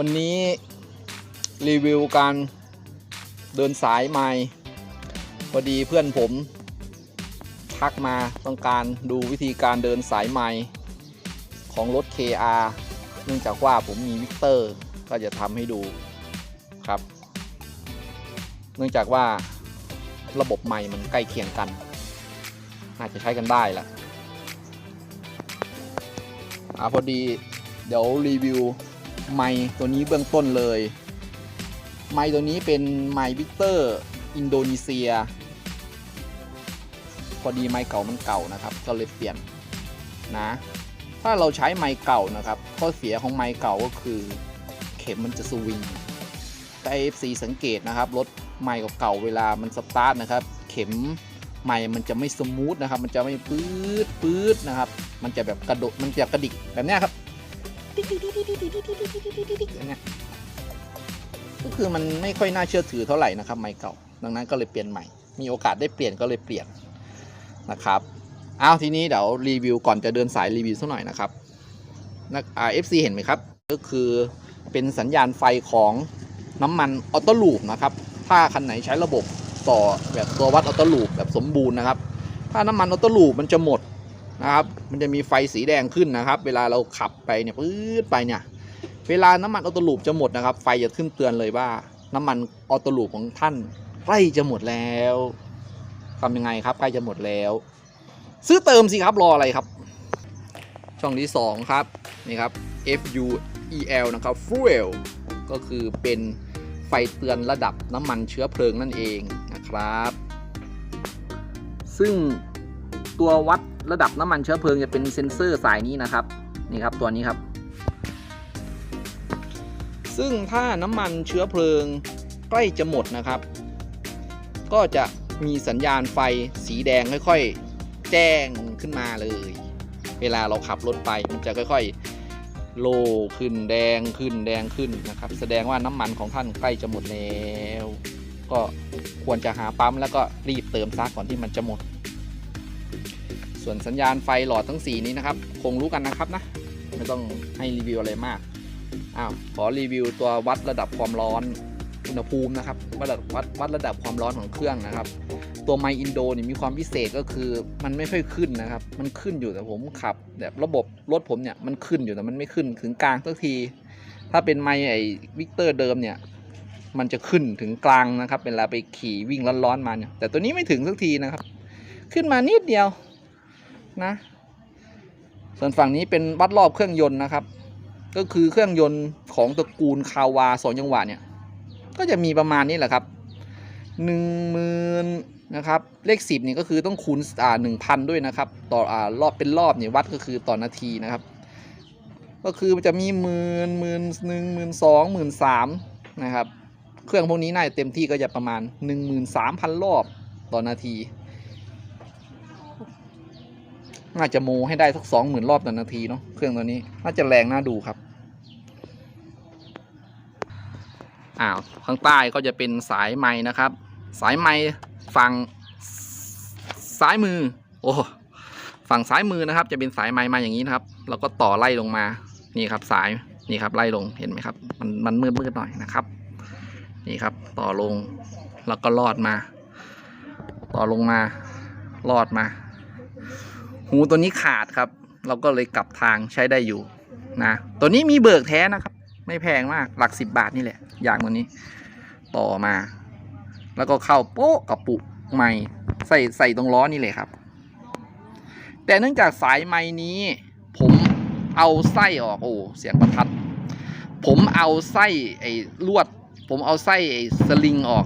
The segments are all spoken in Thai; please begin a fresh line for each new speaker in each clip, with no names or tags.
วันนี้รีวิวการเดินสายไม้พอดีเพื่อนผม ทักมาต้องการดูวิธีการเดินสายไม้ของรถ KR เนื่องจากว่าผมมีวิกเตอร์ ก็จะทำให้ดูครับ เนื่องจากว่าระบบไม้มันใกล้เคียงกันน่าจะใช้กันได้แหละอ่าพอดีเดี๋ยวรีวิว ไมค์ตัวนี้เบื้องต้นเลย ไมค์ตัวนี้เป็นไมค์วิกเตอร์อินโดนีเซีย พอดีไมค์เก่ามันเก่านะครับ ก็เลยเปลี่ยนนะ ถ้าเราใช้ไมค์เก่านะครับ ข้อเสียของไมค์เก่าก็คือเข็มมันจะสวิงแต่ FC สังเกตนะครับรถไมค์เก่าเวลามันสตาร์ทนะครับ เข็มไมค์มันจะไม่สมูทนะครับ มันจะไม่ปื๊ดปื๊ดนะครับ มันจะแบบกระโดด มันจะกระดิกแบบนี้ครับ อย่างเงี้ยก็คือมันไม่ค่อยน่าเชื่อถือเท่าไหร่นะครับไมค์เก่า ดังนั้นก็เลยเปลี่ยนใหม่ มีโอกาสได้เปลี่ยนก็เลยเปลี่ยนนะครับเอาทีนี้เดี๋ยวรีวิวก่อนจะเดินสายรีวิวสักหน่อยนะครับนะอ่า FC เห็นไหมครับ ก็คือเป็นสัญญาณไฟของน้ำมันออโต้ลูปนะครับ ถ้าคันไหนใช้ระบบต่อแบบตัววัดออโต้ลูปแบบสมบูรณ์นะครับ ถ้าน้ำมันออโต้ลูปมันจะหมด นะครับ มันจะมีไฟสีแดงขึ้นนะครับ เวลาเราขับไปเนี่ยปื๊ดไปเนี่ย เวลาน้ำมันออโต้ลูปจะหมดนะครับ ไฟจะขึ้นเตือนเลยว่า น้ำมันออโต้ลูปของท่านใกล้จะหมดแล้วทำยังไงครับใกล้จะหมดแล้ว ซื้อเติมสิครับรออะไรครับ ช่องที่สองครับนี่ครับ FUEL นะครับ Fuel ก็คือเป็นไฟเตือนระดับน้ำมันเชื้อเพลิงนั่นเองนะครับ ซึ่งตัววัด ระดับน้ำมันเชื้อเพลิงจะเป็นเซ็นเซอร์สายนี้นะครับนี่ครับตัวนี้ครับ ซึ่งถ้าน้ำมันเชื้อเพลิงใกล้จะหมดนะครับ ก็จะมีสัญญาณไฟสีแดงค่อยๆ แจ้งขึ้นมาเลย เวลาเราขับรถไปมันจะค่อยๆ โลขึ้นแดงขึ้นแดงขึ้นนะครับ แสดงว่าน้ำมันของท่านใกล้จะหมดแล้ว ก็ควรจะหาปั๊มแล้วก็รีบเติมซะก่อนที่มันจะหมด ส่วนสัญญาณไฟหลอดทั้ง 4 นี้นะครับ คงรู้กันนะครับนะ ไม่ต้องให้รีวิวอะไรมากอ้าวขอรีวิวตัววัดระดับความร้อนอุณหภูมินะครับวัดระดับวัดวัดระดับความร้อนของเครื่องนะครับ ตัวไมอินโดนี่มีความพิเศษก็คือมันไม่ค่อยขึ้นนะครับ มันขึ้นอยู่แต่ผมขับแบบระบบรถผมเนี่ยมันขึ้นอยู่แต่มันไม่ขึ้นถึงกลางสักที ถ้าเป็นไมไอวิกเตอร์เดิมเนี่ยมันจะขึ้นถึงกลางนะครับเวลาไปขี่วิ่งร้อนๆมาเนี่ยแต่ตัวนี้ไม่ถึงสักทีนะครับ ขึ้นมานิดเดียว นะ ส่วนฝั่งนี้เป็นวัดรอบเครื่องยนต์นะครับ ก็คือเครื่องยนต์ของตระกูลคาวาสองจังหวะเนี่ย ก็จะมีประมาณนี้แหละครับหนึ่งหมื่นนะครับ เลขสิบนี่ก็คือต้องคูณอ่าหนึ่งพันด้วยนะครับ ต่ออ่ารอบเป็นรอบเนี่ยวัดก็คือต่อนาทีนะครับ ก็คือจะมีหมื่นหมื่นหนึ่งหมื่นสองหมื่นสามนะครับ เครื่องพวกนี้น่าจะเต็มที่ก็จะประมาณหนึ่งหมื่นสามพันรอบต่อนาที น่าจะโมให้ได้สักสองหมื่นรอบต่อนาทีเนาะเครื่องตัวนี้ น่าจะแรงน่าดูครับอ้าวข้างใต้ก็จะเป็นสายไม้นะครับ สายไม้ฝั่งซ้ายมือ โอ้ฝั่งซ้ายมือนะครับ จะเป็นสายไม้มาอย่างนี้นะครับ แล้วก็ต่อไล่ลงมานี่ครับ สายนี่ครับไล่ลงเห็นไหมครับ มันมันมืดมืดหน่อยนะครับ นี่ครับ ต่อลงแล้วก็ลอดมา ต่อลงมาลอดมา หูตัวนี้ขาดครับ เราก็เลยกลับทางใช้ได้อยู่นะตัวนี้มีเบิกแท้นะครับ ไม่แพงมากหลักสิบบาทนี่แหละอย่างตัวนี้ ต่อมา แล้วก็เข้าโป๊ะกับปุกไม้ใส่ใส่ตรงล้อนี่เลยครับ แต่เนื่องจากสายไม้นี้ ผมเอาไส้ออกโอ้เสียงประทัด ผมเอาไส้ไอ้ลวด ผมเอาไส้ไอ้สลิงออก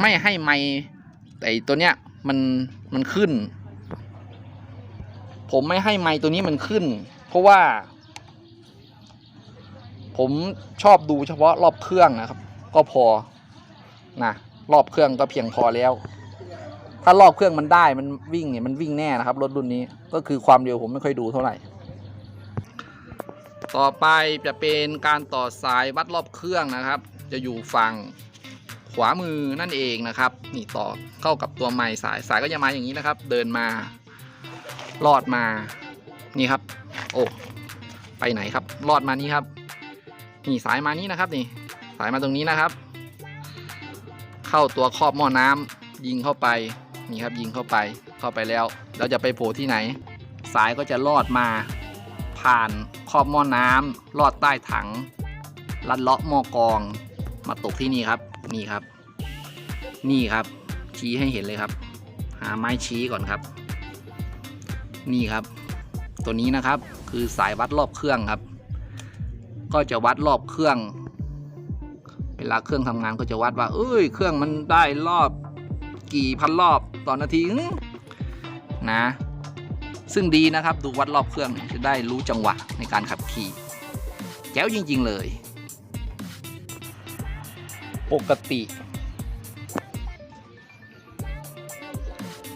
ไม่ให้ไม้ไอ้ตัวเนี้ยมันมันขึ้น ผมไม่ให้ไม้ตัวนี้มันขึ้น เพราะว่า ผมชอบดูเฉพาะรอบเครื่องนะครับ ก็พอนะรอบเครื่องก็เพียงพอแล้ว ถ้ารอบเครื่องมันได้มันวิ่งเนี่ยมันวิ่งแน่นะครับรถรุ่นนี้ก็คือความเร็วผมไม่ค่อยดูเท่าไหร่ ต่อไปจะเป็นการต่อสายวัดรอบเครื่องนะครับ จะอยู่ฝั่งขวามือนั่นเองนะครับ นี่ต่อเข้ากับตัวไม้สายสายก็จะมาอย่างนี้นะครับ เดินมา ลอดมานี่ครับ โอ้ไปไหนครับลอดมานี่ครับนี่สายมานี้นะครับนี่ สายมาตรงนี้นะครับ เข้าตัวครอบหม้อน้ำยิงเข้าไปนี่ครับยิงเข้าไปเข้าไปแล้ว เราจะไปโผล่ที่ไหน สายก็จะลอดมา ผ่านครอบหม้อน้ำลอดใต้ถัง ลัดเลาะหม้อกรองมาตกที่นี่ครับนี่ครับ นี่ครับ ชี้ให้เห็นเลยครับ หาไม้ชี้ก่อนครับ นี่ครับ ตัวนี้นะครับคือสายวัดรอบเครื่องครับ ก็จะวัดรอบเครื่อง เวลาเครื่องทำงานก็จะวัดว่า เอ้ย เครื่องมันได้รอบ กี่พันรอบต่อนนาทีนะ ซึ่งดีนะครับดูวัดรอบเครื่องจะได้รู้จังหวะในการขับขี่แจ๋วจริง ๆ เลย ปกติ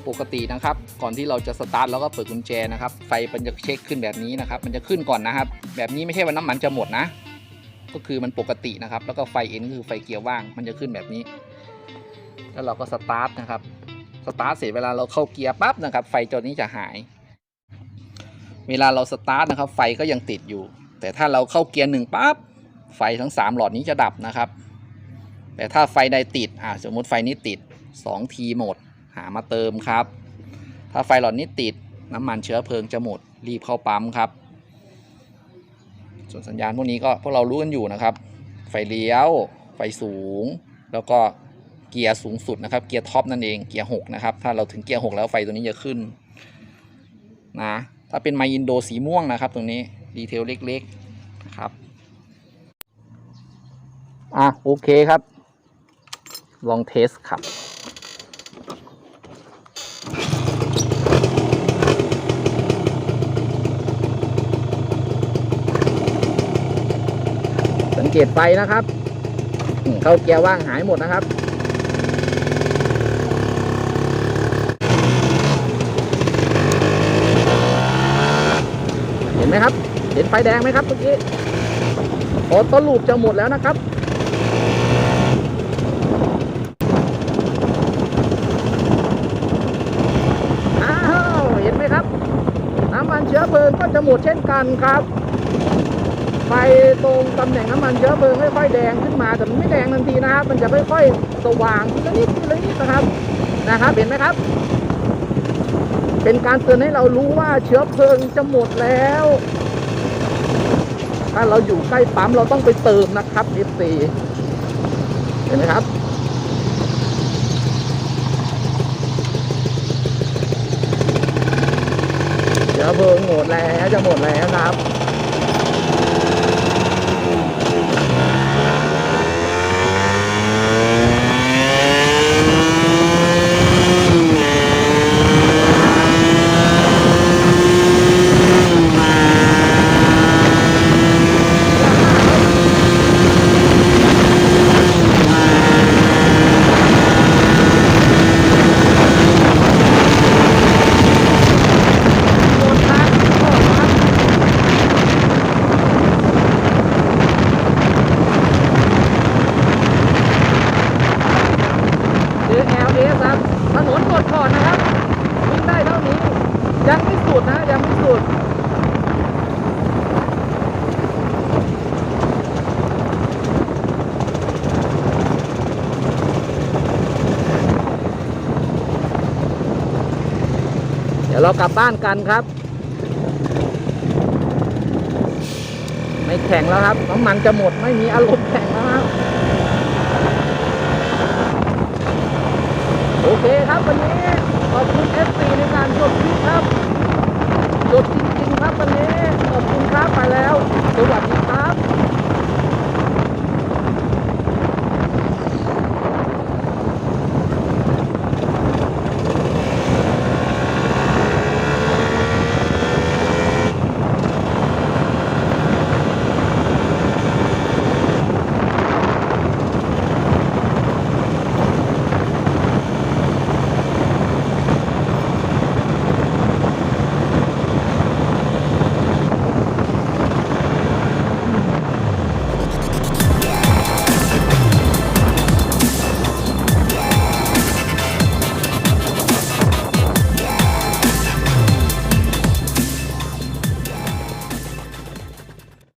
ปกตินะครับ ก่อนที่เราจะสตาร์ทเราก็เปิดกุญแจนะครับ ไฟมันจะเช็คขึ้นแบบนี้นะครับ มันจะขึ้นก่อนนะครับ แบบนี้ไม่ใช่ว่าน้ำมันจะหมดนะ ก็คือมันปกตินะครับ แล้วก็ไฟเอ็นคือไฟเกียร์ว่าง มันจะขึ้นแบบนี้ แล้วเราก็สตาร์ทนะครับ สตาร์ทเสร็จเวลาเราเข้าเกียร์ปั๊บนะครับ ไฟตัวนี้จะหาย เวลาเราสตาร์ทนะครับ ไฟก็ยังติดอยู่ แต่ถ้าเราเข้าเกียร์หนึ่งปั๊บ ไฟทั้งสามหลอดนี้จะดับนะครับ แต่ถ้าไฟใดติด อ่าสมมุติไฟนี้ติด2ทีหมด หามาเติมครับ ถ้าไฟหลอดนี้ติดน้ำมันเชื้อเพลิงจะหมดรีบเข้าปั๊มครับ ส่วนสัญญาณพวกนี้ก็พวกเรารู้กันอยู่นะครับ ไฟเลี้ยว ไฟสูง แล้วก็เกียร์สูงสุดนะครับ เกียร์ท็อปนั่นเองเกียร์6นะครับ ถ้าเราถึงเกียร์6แล้วไฟตัวนี้จะขึ้นนะถ้าเป็นไมอินโดสีม่วงนะครับ ตรงนี้ดีเทลเล็กๆนะครับอะโอเคครับ ลองเทสครับ เกตไฟนะครับอืมเข้าเกียร์ว่างหายหมดนะครับ เห็นไหมครับ เห็นไฟแดงไหมครับเมื่อกี้โอโต้ลูปจะหมดแล้วนะครับอ้าวเห็นไหมครับ น้ำมันเชื้อเพลิงก็จะหมดเช่นกันครับ ไฟตรงตำแหน่งน้ำมันเชื้อเพลิงค่อยๆแดงขึ้นมาแต่มันไม่แดงทันทีนะครับ มันจะค่อยๆสว่างทีละนิดทีละนิดนะครับนะครับ เห็นไหมครับ เป็นการเตือนให้เรารู้ว่าเชื้อเพลิงจะหมดแล้ว ถ้าเราอยู่ใกล้ปั๊มเราต้องไปเติมนะครับ f ีเห็นไหมครับเชื้อเพลิงหมดแล้วจะหมดแล้วครับ หมดครับหมดครับเจอ LS ครับ ถนนกดก่อนนะครับ วิ่งได้เท่านี้ ยังไม่สุดนะ ยังไม่สุด เรากลับบ้านกันครับ ไม่แข่งแล้วครับน้ำมันจะหมดไม่มีอารมณ์แข่ง